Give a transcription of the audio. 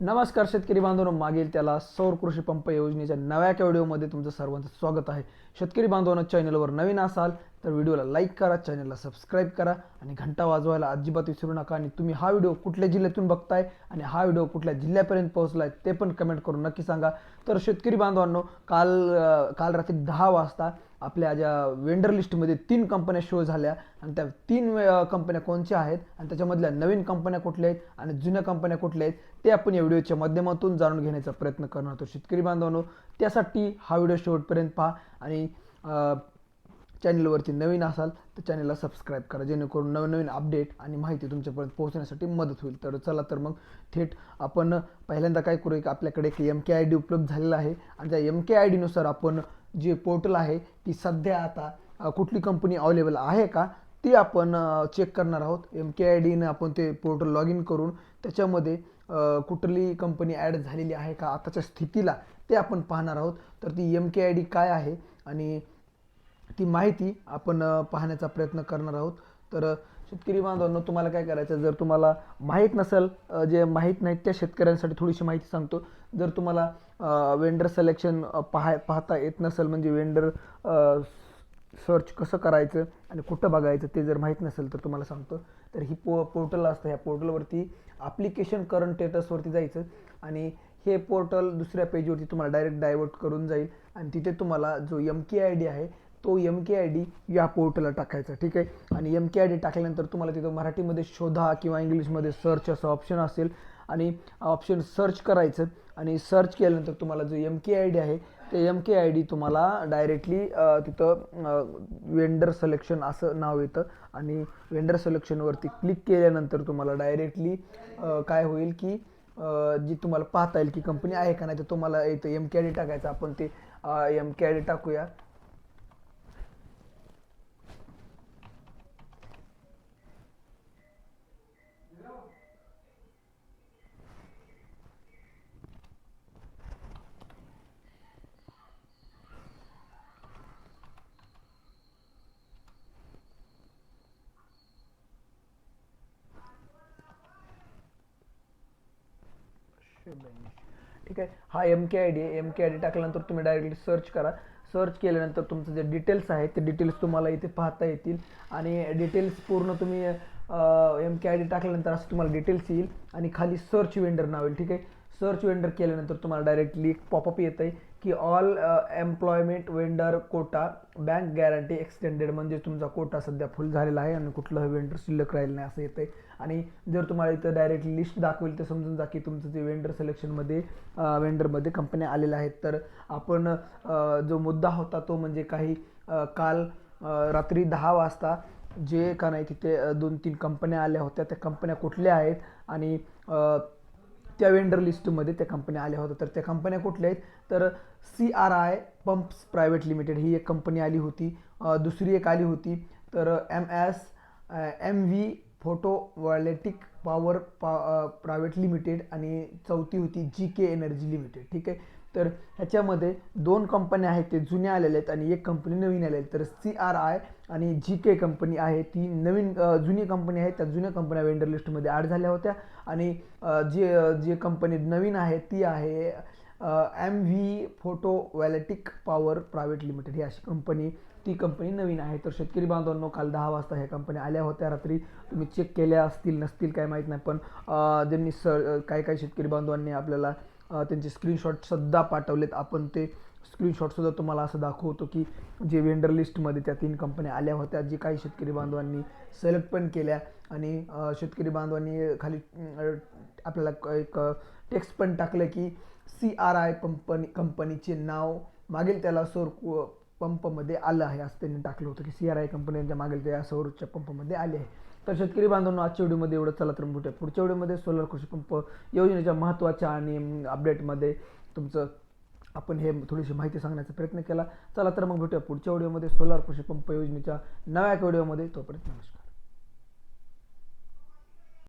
नमस्कार शेतकरी बांधवांनो मागील त्याला सौर कृषी पंप योजनेच्या नव्या व्हिडिओमध्ये तुमचं सर्वांचं स्वागत आहे. शेतकरी बांधवांनो चॅनलवर नवीन असाल तर व्हिडिओला लाईक करा चॅनलला सबस्क्राईब करा आणि घंटा वाजवायला अजिबात विसरू नका. आणि तुम्ही हा व्हिडिओ कुठल्या जिल्ह्यातून बघताय आणि हा व्हिडिओ कुठल्या जिल्ह्यापर्यंत पोहोचलाय ते पण कमेंट करून नक्की सांगा. तर शेतकरी बांधवांनो काल काल रात्री दहा वाजता आपल्या ज्या वेंडर लिस्टमध्ये तीन कंपन्या शो झाल्या आणि त्या तीन कंपन्या कोणत्या आहेत आणि त्याच्यामधल्या नवीन कंपन्या कुठल्या आहेत आणि जुन्या कंपन्या कुठल्या आहेत ते आपण या व्हिडिओच्या माध्यमातून जाणून घेण्याचा प्रयत्न करणार आहोत. शेतकरी बांधवांनो त्यासाठी हा व्हिडिओ शेवटपर्यंत पहा आणि चॅनलवरती नवीन असाल तर चॅनलला सबस्क्राईब करा जेणेकरून नवनवीन अपडेट आणि माहिती तुमच्यापर्यंत पोहोचण्यासाठी मदत होईल. तर चला तर मग थेट आपण पहिल्यांदा काय करू की आपल्याकडे एक एम के आय डी उपलब्ध झालेला आहे आणि त्या एम के आय डीनुसार आपण जे पोर्टल आहे ती सध्या आता कुठली कंपनी अवेलेबल आहे का ती आपण चेक करणार आहोत. एम के आय डीनं आपण ते पोर्टल लॉग इन करून त्याच्यामध्ये कुठली कंपनी ॲड झालेली आहे का आताच्या स्थितीला ते आपण पाहणार आहोत. तर ती एम के आय डी काय आहे आणि ती माहिती आपण पाहण्याचा प्रयत्न करणार आहोत. तर शेतकरी बांधवांनो तुम्हाला काय करायचं? जर तुम्हाला माहीत नसेल जे माहीत नाहीत त्या शेतकऱ्यांसाठी थोडीशी माहिती सांगतो. जर तुम्हाला वेंडर सिलेक्शन पाहाय पाहता येत नसेल म्हणजे वेंडर सर्च कसं करायचं आणि कुठं बघायचं ते जर माहीत नसेल तर तुम्हाला सांगतो. तर ही पो पोर्टल असतं. ह्या पोर्टलवरती ॲप्लिकेशन करंट स्टेटसवरती जायचं आणि हे पोर्टल दुसऱ्या पेजवरती तुम्हाला डायरेक्ट डायवर्ट करून जाईल. आणि तिथे तुम्हाला जो एम के आय डी आहे तो एम के आय डी या पोर्टलला टाकायचा ठीक आहे? आणि एम के आय डी टाकल्यानंतर तुम्हाला तिथं मराठीमध्ये शोधा किंवा इंग्लिशमध्ये सर्च असं ऑप्शन असेल. आणि ऑप्शन सर्च करायचं आणि सर्च केल्यानंतर तुम्हाला जो एम के आय डी आहे ते एम के आय डी तुम्हाला डायरेक्टली तिथं वेंडर सलेक्शन असं नाव येतं. आणि वेंडर सलेक्शनवरती क्लिक केल्यानंतर तुम्हाला डायरेक्टली काय होईल की जी तुम्हाला पाहता येईल की कंपनी आहे का नाही तर तुम्हाला इथं एम के आय डी टाकायचं. आपण ते एम के आय डी टाकूया. ठीक आहे? हा M K I D M K I D टाकल्यानंतर तुम्ही डायरेक्टली सर्च करा. सर्च केल्यानंतर तुमचं जे डिटेल्स आहेत ते डिटेल्स तुम्हाला इथे पाहता येतील. आणि डिटेल्स पूर्ण तुम्ही एम के आय डी टाकल्यानंतर असं तुम्हाला डिटेल्स येईल. आणि खाली सर्च वेंडर नाव येईल ठीक आहे? सर्च वेंडर केल्यानंतर तुम्हाला डायरेक्टली एक पॉपअप येतं आहे की all employment vendor quota bank guarantee extended म्हणजे तुमचा कोटा सध्या फुल झालेला आहे आणि कुठलं वेंडर शिल्लक राहिलं नाही असं येतं आहे आणि जर तुम्हाला इथं डायरेक्टली लिस्ट दाखवेल तर समजून जा की तुमचं जे वेंडर सिलेक्शनमध्ये वेंडरमध्ये कंपन्या आलेल्या आहेत. तर आपण uh, जो मुद्दा होता तो म्हणजे काही uh, काल uh, रात्री दहा वाजता जे का नाही तिथे दोन तीन कंपन्या आल्या होत्या. त्या कंपन्या कुठल्या आहेत? आणि त्या वेंडर लिस्टमध्ये त्या कंपन्या आल्या होत्या. तर त्या कंपन्या कुठल्या आहेत? तर C R I pumps private limited ही एक कंपनी आली होती. दुसरी एक आली होती. तर M S M V photovoltaic power पा प्रायव्हेट लिमिटेड आणि चौथी होती जी के एनर्जी लिमिटेड ठीक आहे? तर ह्याच्यामध्ये दोन कंपन्या आहेत ते जुन्या आलेल्या आहेत आणि एक कंपनी नवीन आलेली आहे. तर सी आर आय आणि जी के कंपनी आहे. ती नवीन जुनी कंपनी आहे. त्या जुन्या कंपन्या वेंडर लिस्टमध्ये ॲड झाल्या होत्या. आणि जी जी कंपनी नवीन आहे ती आहे M V photovoltaic power private limited ही अशी कंपनी ती कंपनी नवीन आहे. तर शेतकरी बांधवांनो काल दहा वाजता ह्या कंपन्या आल्या होत्या. रात्री तुम्ही चेक केल्या असतील नसतील काय माहीत नाही. पण ज्यांनी स काही काही शेतकरी बांधवांनी आपल्याला त्यांचे स्क्रीनशॉटसुद्धा पाठवलेत. आपण ते स्क्रीनशॉटसुद्धा तुम्हाला असं दाखवतो की जे वेंडर लिस्टमध्ये त्या तीन कंपन्या आल्या होत्या जे काही शेतकरी बांधवांनी सिलेक्ट पण केल्या आणि शेतकरी बांधवांनी खाली आपल्याला एक टेक्स्ट पण टाकलं की सी आर आय कंपनी कंपनीचे नाव. मागील त्याला सौर पंपमध्ये आलं आहे असं त्यांनी टाकलं होतं की सी आर आय कंपनीच्या मागील त्या सौरच्या पंपमध्ये आले आहे. तर शेतकरी बांधवांनो आजच्या व्हिडिओमध्ये एवढं चला तर भेटूया. पुढच्या व्हिडिओमध्ये सोलर कृषी पंप योजनेच्या महत्त्वाच्या आणि अपडेटमध्ये तुमचं आपण हे थोडीशी माहिती सांगण्याचा प्रयत्न केला. चला तर मग भेटूया पुढच्या व्हिडिओमध्ये सोलार कृषी पंप योजनेच्या नव्या व्हिडिओमध्ये. तोपर्यंत नमस्कार.